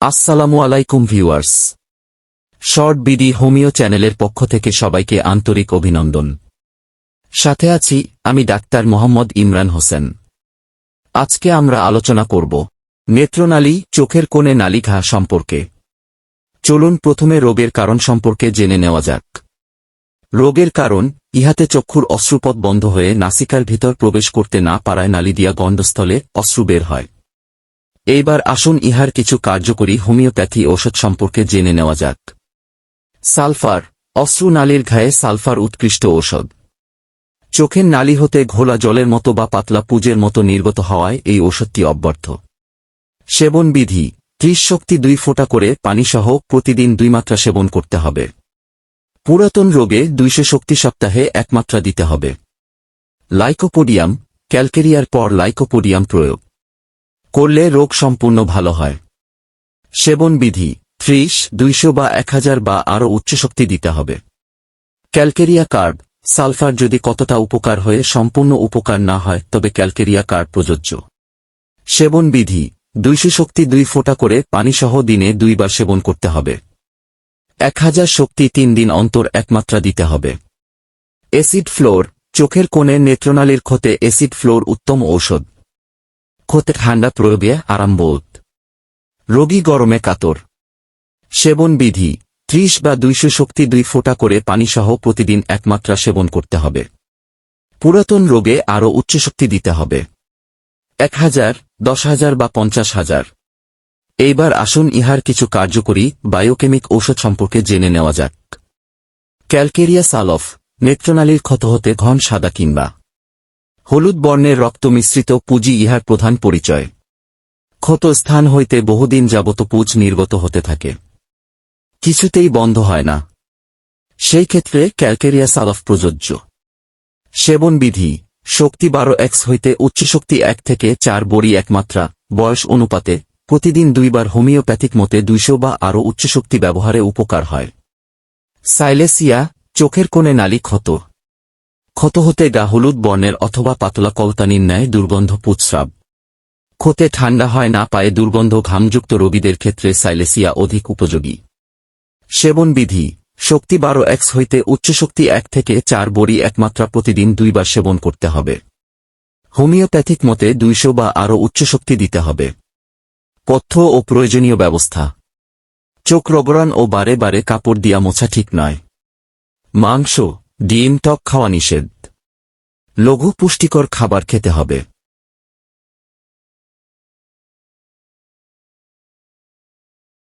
আসসালামু আলাইকুম viewers. Short BD homeo চ্যানেলের পক্ষ থেকে সবাইকে আন্তরিক অভিনন্দন। সাথে আছি আমি ডাক্তার মোহাম্মদ ইমরান হোসেন। আজকে আমরা আলোচনা করব নেত্রনালী চোখের কোণে নালিঘা সম্পর্কে। চলুন প্রথমে রোগের কারণ সম্পর্কে জেনে নেওয়া যাক। রোগের কারণ, ইহাতে চক্ষুর অশ্রুপথ বন্ধ হয়ে নাসিকার ভিতর প্রবেশ করতে না পারায় নালি দিয়া গণ্ডস্থলে অশ্রু বের হয়। এইবার আসুন ইহার কিছু কার্যকরী হোমিওপ্যাথি ওষুধ সম্পর্কে জেনে নেওয়া যাক। সালফার, অশ্রু নালীর ঘায়ে সালফার উৎকৃষ্ট ঔষধ। চোখের নালী হতে ঘোলা জলের মতো বা পাতলা পুজের মতো নির্গত হওয়ায় এই ওষুধটি অব্যর্থ। সেবন বিধি, ত্রিশ শক্তি দুই ফোঁটা করে পানিসহ প্রতিদিন দুই মাত্রা সেবন করতে হবে। পুরাতন রোগে দুইশো শক্তি সপ্তাহে এক মাত্রা দিতে হবে। লাইকোপোডিয়াম, ক্যালকেরিয়ার পর লাইকোপোডিয়াম প্রয়োগ। করলে রোগ সম্পূর্ণ ভালো হয়। সেবন বিধি, ত্রিশ, দুইশো বা এক হাজার বা আরও উচ্চশক্তি দিতে হবে। ক্যালকেরিয়া কার্ড সালফার যদি কতটা উপকার হয়ে সম্পূর্ণ উপকার না হয়, তবে ক্যালকেরিয়া কার্ড প্রযোজ্য। সেবন বিধি, দুইশো শক্তি দুই ফোঁটা করে পানিসহ দিনে দুইবার সেবন করতে হবে। এক হাজার শক্তি তিন দিন অন্তর একমাত্রা দিতে হবে। এসিড ফ্লোর, চোখের কোণে নেত্রনালীর ক্ষতে এসিড ফ্লোর উত্তম ঔষধ। ক্ষতে ঠান্ডা প্রয়োগে আরামবোধ রোগী গরমে কাতর। সেবন বিধি, ত্রিশ বা দুইশো শক্তি দুই ফোঁটা করে পানিসহ প্রতিদিন একমাত্রা সেবন করতে হবে। পুরাতন রোগে আরও উচ্চশক্তি দিতে হবে। এক হাজার, দশ হাজার বা পঞ্চাশ হাজার। এইবার আসুন ইহার কিছু কার্যকরী বায়োকেমিক ঔষধ সম্পর্কে জেনে নেওয়া যাক। ক্যালকেরিয়া সালফ নেত্রনালীর ক্ষত হতে ঘন সাদা কিংবা হলুদ বর্ণের রক্ত মিশ্রিত পুঁজি ইহার প্রধান পরিচয়। ক্ষত স্থান হইতে বহুদিন যাবত পুজ নির্গত হতে থাকে। কিছুতেই বন্ধ হয় না। সেই ক্ষেত্রে ক্যালকেরিয়া সালফ প্রযোজ্য। সেবন বিধি, শক্তি বারো এক্স হইতে উচ্চশক্তি এক থেকে চার বড়ি একমাত্রা, বয়স অনুপাতে, প্রতিদিন দুইবার হোমিওপ্যাথিক মতে দুইশো বা আরও উচ্চশক্তি ব্যবহারে উপকার হয়। সাইলেসিয়া, চোখের কোণে নালী ক্ষত। ক্ষত হতে গা হলুদ বর্ণের অথবা পাতলা কলতানির ন্যায় দুর্গন্ধ পুৎস্রাব ক্ষতে ঠান্ডা হয় না পায়ে দুর্গন্ধ ঘামযুক্ত রোগীদের ক্ষেত্রে সাইলেসিয়া অধিক উপযোগী। সেবন বিধি শক্তি বারো এক্স হইতে উচ্চশক্তি এক থেকে চার বড়ি একমাত্রা প্রতিদিন দুইবার সেবন করতে হবে। হোমিওপ্যাথিক মতে দুইশো বা আরও উচ্চশক্তি দিতে হবে। পথ্য ও প্রয়োজনীয় ব্যবস্থা। চোখ রগড়ান ও বারে বারে কাপড় দিয়া মোছা ঠিক নয়। মাংস ডিম টক খাওয়া নিষেধ। লঘু পুষ্টিকর খাবার খেতে হবে।